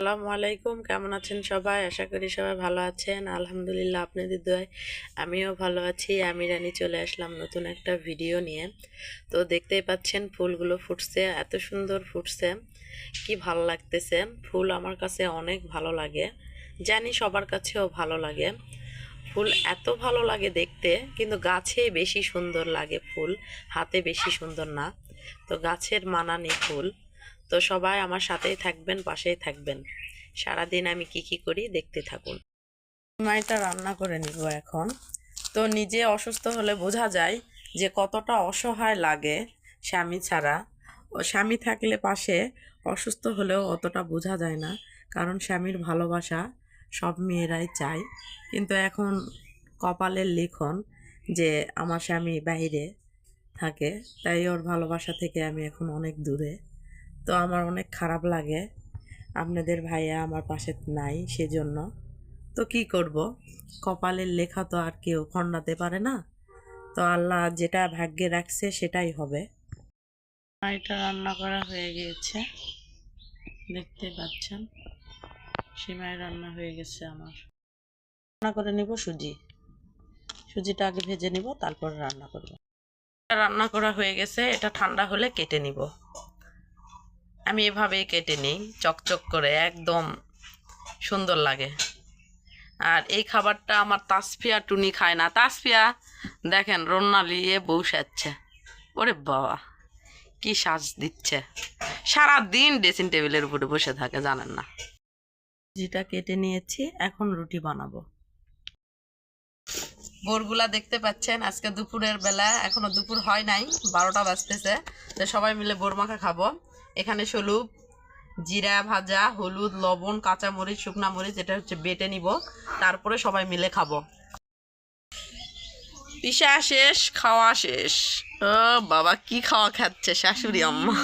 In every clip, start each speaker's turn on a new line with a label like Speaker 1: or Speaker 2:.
Speaker 1: আসসালামু আলাইকুম, কেমন আছেন সবাই? আশা করি সবাই ভালো আছেন। আলহামদুলিল্লাহ আপনাদের দোয়ায় আমিও ভালো আছি। আমি রানী চলে আসলাম নতুন একটা ভিডিও নিয়ে। তো দেখতেই পাচ্ছেন ফুলগুলো ফুটছে, এত সুন্দর ফুটছে। কি ভালো লাগতেছে। ফুল আমার কাছে অনেক ভালো লাগে। জানি সবার কাছেও ভালো লাগে। ফুল এত ভালো লাগে দেখতে, কিন্তু গাছে বেশি সুন্দর লাগে ফুল। হাতে বেশি সুন্দর না। তো গাছের মানানি ফুল। তো সবাই আমার সাথেই থাকবেন, পাশেই থাকবেন। সারাদিন আমি কি কি করি দেখতে থাকুন। মাইটা রান্না করে নিব এখন। তো নিজে অসুস্থ হলে বোঝা যায় যে কতটা অসহায় লাগে স্বামী ছাড়া। ও স্বামী থাকলে পাশে, অসুস্থ হলেও অতটা বোঝা যায় না, কারণ স্বামীর ভালোবাসা সব মেয়েরাই চায়। কিন্তু এখন কপালের লিখন যে আমার স্বামী বাইরে থাকে, তাই ওর ভালোবাসা থেকে আমি এখন অনেক দূরে। তো আমার অনেক খারাপ লাগে। আপনাদের ভাইয়া আমার পাশে নাই সেজন্য। তো কি করব? কপালের লেখা তো আর কেউ খণ্ডাতে পারে না। তো আল্লাহ যেটা ভাগ্যে রাখছে সেটাই হবে। এটা রান্না করা হয়ে গিয়েছে। দেখতে পাচ্ছেন? সিমাই রান্না হয়ে গেছে আমার। রান্না করে নিব সুজি। সুজিটা আগে ভেজে নিব, তারপর রান্না করব। রান্না করা হয়ে গেছে, এটা ঠান্ডা হলে কেটে নিব। আমি এভাবেই কেটে নিই, চকচক করে, একদম সুন্দর লাগে। আর এই খাবারটা আমার তাসফিয়া টুনি খায় না। তাসফিয়া, দেখেন রন্না নিয়ে বউ সাজছে। ওরে বাবা, কি সাজ দিচ্ছে। সারা দিন ড্রেসিং টেবিলের উপরে বসে থাকে, জানেন না। যেটা কেটে নিয়েছি, এখন রুটি বানাবো। বোরগুলা দেখতে পাচ্ছেন, আজকে দুপুরের বেলা, এখনও দুপুর হয় নাই, বারোটা বাজতেছে। তো সবাই মিলে বোর মাখা খাব। এখানে সলুপ জিরা ভাজা হলুদ লবণ কাঁচা মরিচ শুকনা মরিচ এটা হচ্ছে বেটে নিব। তারপরে সবাই মিলে খাব। পিসা শেষ খাওয়া শেষ। ও বাবা কি খাওয়া খাচ্ছে শাশুড়ি আম্মা?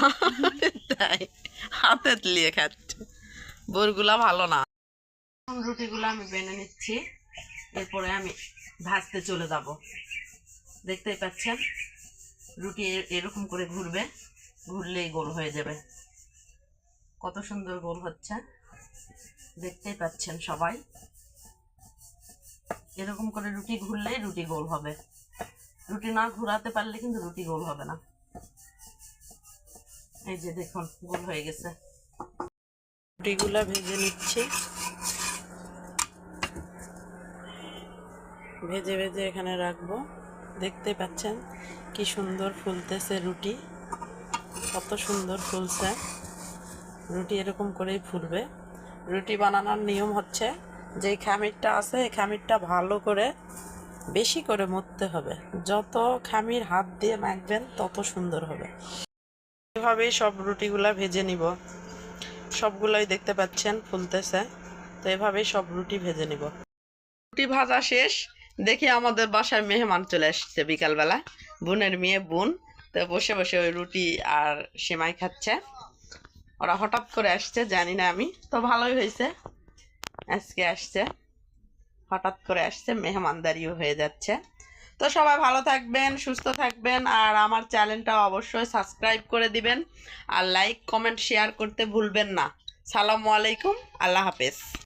Speaker 1: তাই হাতে লিয়ে খাচ্ছে। বোরগুলা ভালো না। রুটিগুলো আমি বেনে নিচ্ছি। এরপরে আমি ভাজতে চলে যাব। দেখতেই পাচ্ছেন? রুটি এরকম করে ঘুরবে। ঘুরলেই গোল হয়ে যাবে। কত সুন্দর গোল হচ্ছে। দেখতেই পাচ্ছেন সবাই। এরকম করে রুটি ঘুরলেই রুটি গোল হবে। রুটি না ঘোরাতে পারলে কিন্তু রুটি গোল হবে না। এই যে দেখুন, গোল হয়ে গেছে। রুটিগুলা ভেজে নিচ্ছি। ভেজে ভেজে এখানে রাখব। দেখতে পাচ্ছেন কি সুন্দর ফুলতেছে রুটি। কত সুন্দর ফুলছে। রুটি এরকম করেই ফুলবে। রুটি বানানোর নিয়ম হচ্ছে যে খামিরটা আছে, এই খামিরটা ভালো করে, বেশি করে মরতে হবে। যত খামির হাত দিয়ে মাখবেন, তত সুন্দর হবে। এভাবেই সব রুটিগুলা ভেজে নিব। সবগুলোই দেখতে পাচ্ছেন, ফুলতেছে। তো এভাবেই সব রুটি ভেজে নিব। রুটি ভাজা শেষ। দেখি আমাদের বাসায় মেহমান চলে আসছে বিকালবেলা। বোনের মেয়ে বোন। তো বসে বসে ওই রুটি আর সেমাই খাচ্ছে। ওরা হঠাৎ করে আসছে, জানি না আমি। তো ভালোই হয়েছে। আজকে আসছে। হঠাৎ করে আসছে, মেহমানদারিও হয়ে যাচ্ছে। তো সবাই ভালো থাকবেন, সুস্থ থাকবেন, আর আমার চ্যানেলটা অবশ্যই সাবস্ক্রাইব করে দিবেন। আর লাইক, কমেন্ট, শেয়ার করতে ভুলবেন না। সালামু আলাইকুম, আল্লাহ হাফেজ।